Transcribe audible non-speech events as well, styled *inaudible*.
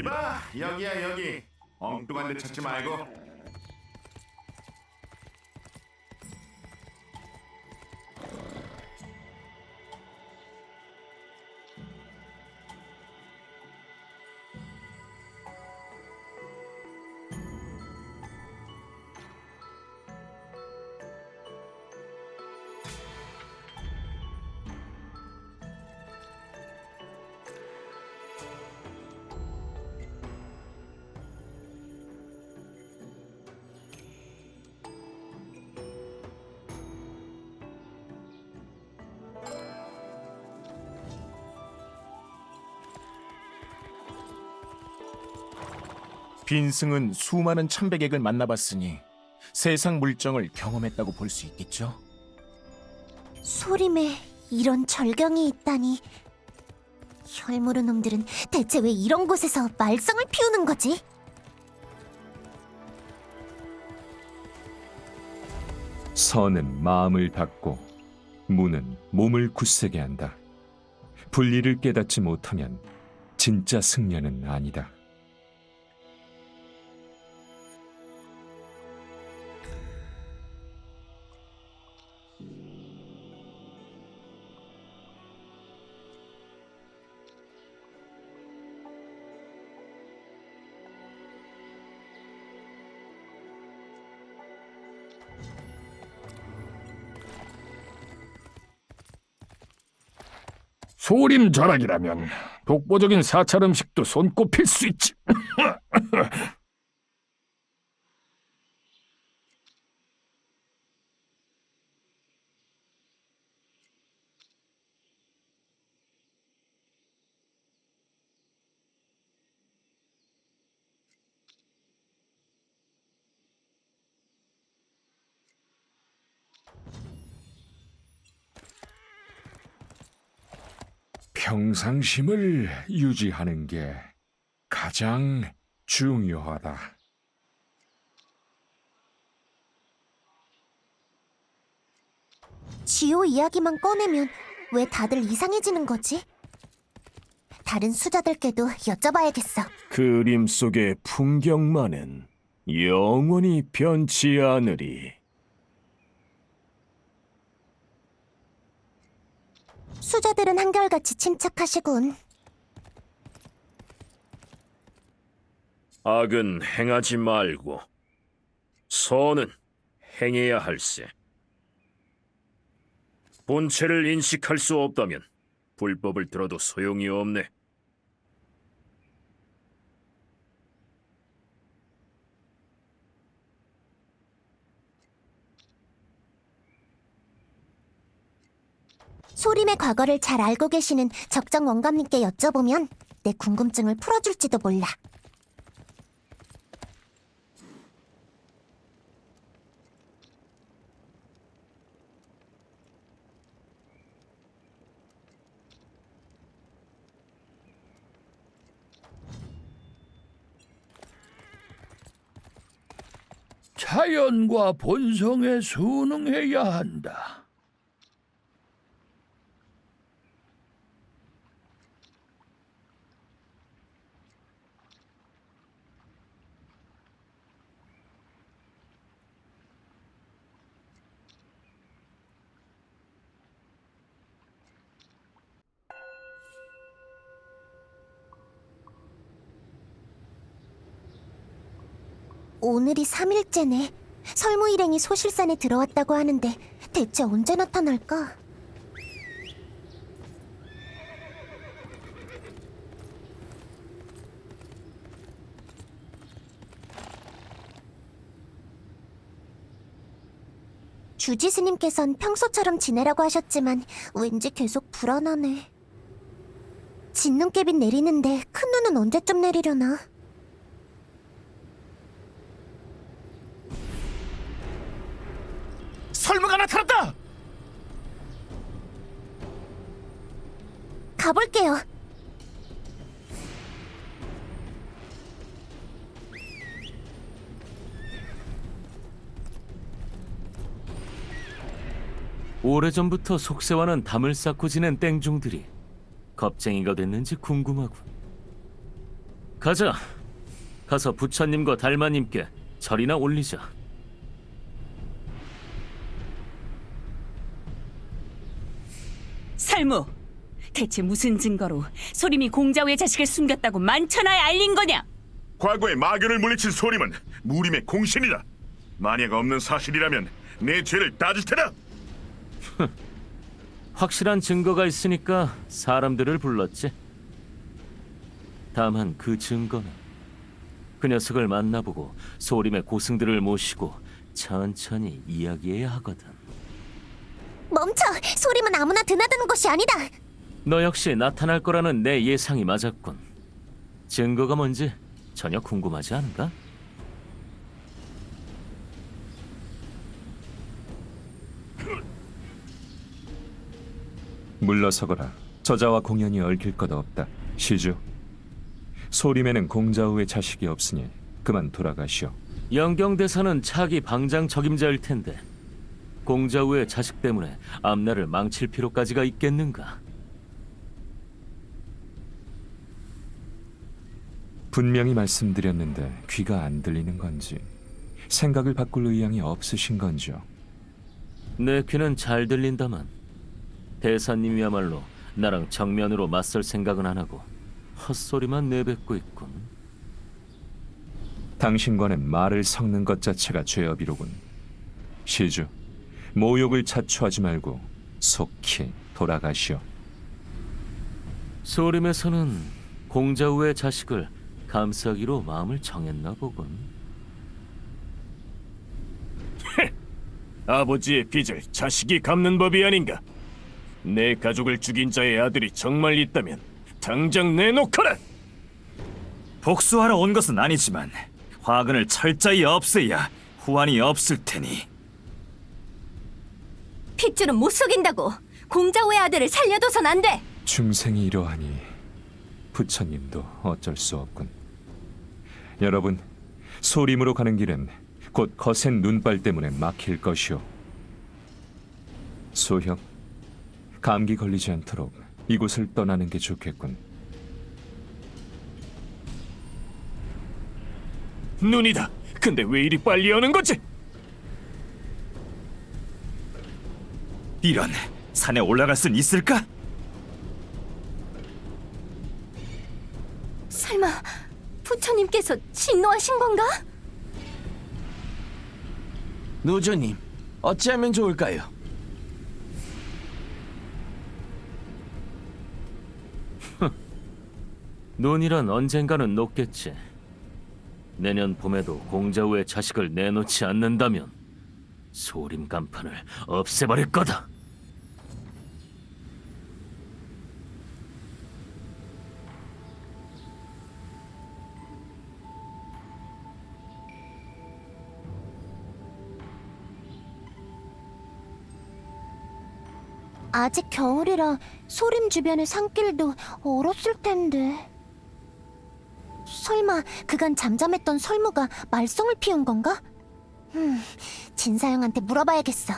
이봐 여기야 여기. 엉뚱한 데 찾지 말고 빈승은 수많은 천백액을 만나봤으니 세상 물정을 경험했다고 볼 수 있겠죠. 소림에 이런 절경이 있다니. 혈무르 놈들은 대체 왜 이런 곳에서 말썽을 피우는 거지? 선은 마음을 닫고 무는 몸을 굳세게 한다. 분리를 깨닫지 못하면 진짜 승려는 아니다. 소림 전학이라면 독보적인 사찰 음식도 손꼽힐 수 있지. *laughs* 평상심을 유지하는 게 가장 중요하다. 지호 이야기만 꺼내면 왜 다들 이상해지는 거지? 다른 수자들께도 여쭤봐야겠어. 그림 속의 풍경만은 영원히 변치 않으리. 수자들은 한결같이 침착하시군. 악은 행하지 말고 선은 행해야 할세. 본체를 인식할 수 없다면 불법을 들어도 소용이 없네. 소림의 과거를 잘 알고 계시는 적정 원감님께 여쭤보면 내 궁금증을 풀어줄지도 몰라. 자연과 본성에 순응해야 한다. 오늘이 3일째네. 설무 일행이 소실산에 들어왔다고 하는데 대체 언제 나타날까? 주지 스님께선 평소처럼 지내라고 하셨지만 왠지 계속 불안하네. 진눈깨빗 내리는데 큰 눈은 언제쯤 내리려나? 설무가 나타났다. 가볼게요. 오래전부터 속세와는 담을 쌓고 지낸 땡중들이 겁쟁이가 됐는지 궁금하군. 가자. 가서 부처님과 달마님께 절이나 올리자. 살무, 대체 무슨 증거로 소림이 공자우의 자식을 숨겼다고 만천하에 알린 거냐? 과거에 마견을 물리친 소림은 무림의 공신이다. 만약 없는 사실이라면 내 죄를 따질 테다. *laughs* 확실한 증거가 있으니까 사람들을 불렀지. 다만 그 증거는 그 녀석을 만나보고 소림의 고승들을 모시고 천천히 이야기해야 하거든. 멈춰! 소림은 아무나 드나드는 곳이 아니다! 너 역시 나타날 거라는 내 예상이 맞았군. 증거가 뭔지 전혀 궁금하지 않은가? 물러서거라. 저자와 공연이 얽힐 것 없다. 시주. 소림에는 공자우의 자식이 없으니 그만 돌아가시오. 영경대사는 차기 방장 적임자일 텐데 공자우의 자식 때문에 앞날을 망칠 필요까지가 있겠는가? 분명히 말씀드렸는데 귀가 안 들리는 건지 생각을 바꿀 의향이 없으신 건지요. 내 귀는 잘 들린다만 대사님이야말로 나랑 정면으로 맞설 생각은 안 하고 헛소리만 내뱉고 있군. 당신과는 말을 섞는 것 자체가 죄업이로군. 시주, 모욕을 자초하지 말고 속히 돌아가시오. 소림에서는 공자우의 자식을 감싸기로 마음을 정했나 보군. *laughs* 아버지의 빚을 자식이 갚는 법이 아닌가? 내 가족을 죽인 자의 아들이 정말 있다면 당장 내놓거라. 복수하러 온 것은 아니지만 화근을 철저히 없애야 후환이 없을 테니 핏줄은 못 속인다고! 공자우의 아들을 살려둬선 안 돼! 중생이 이러하니 부처님도 어쩔 수 없군. 여러분, 소림으로 가는 길은 곧 거센 눈발 때문에 막힐 것이오. 소혁, 감기 걸리지 않도록 이곳을 떠나는 게 좋겠군. 눈이다. 근데 왜 이리 빨리 오는 거지? 이런 산에 올라갈 순 있을까? 설마 부처님께서 진노하신 건가? 노조님, 어찌하면 좋을까요? *laughs* 논이란 언젠가는 녹겠지. 내년 봄에도 공자우의 자식을 내놓지 않는다면 소림 간판을 없애버릴 거다. 아직 겨울이라 소림 주변의 산길도 얼었을 텐데. 설마 그간 잠잠했던 설무가 말썽을 피운 건가? 음, 진사영한테 물어봐야겠어.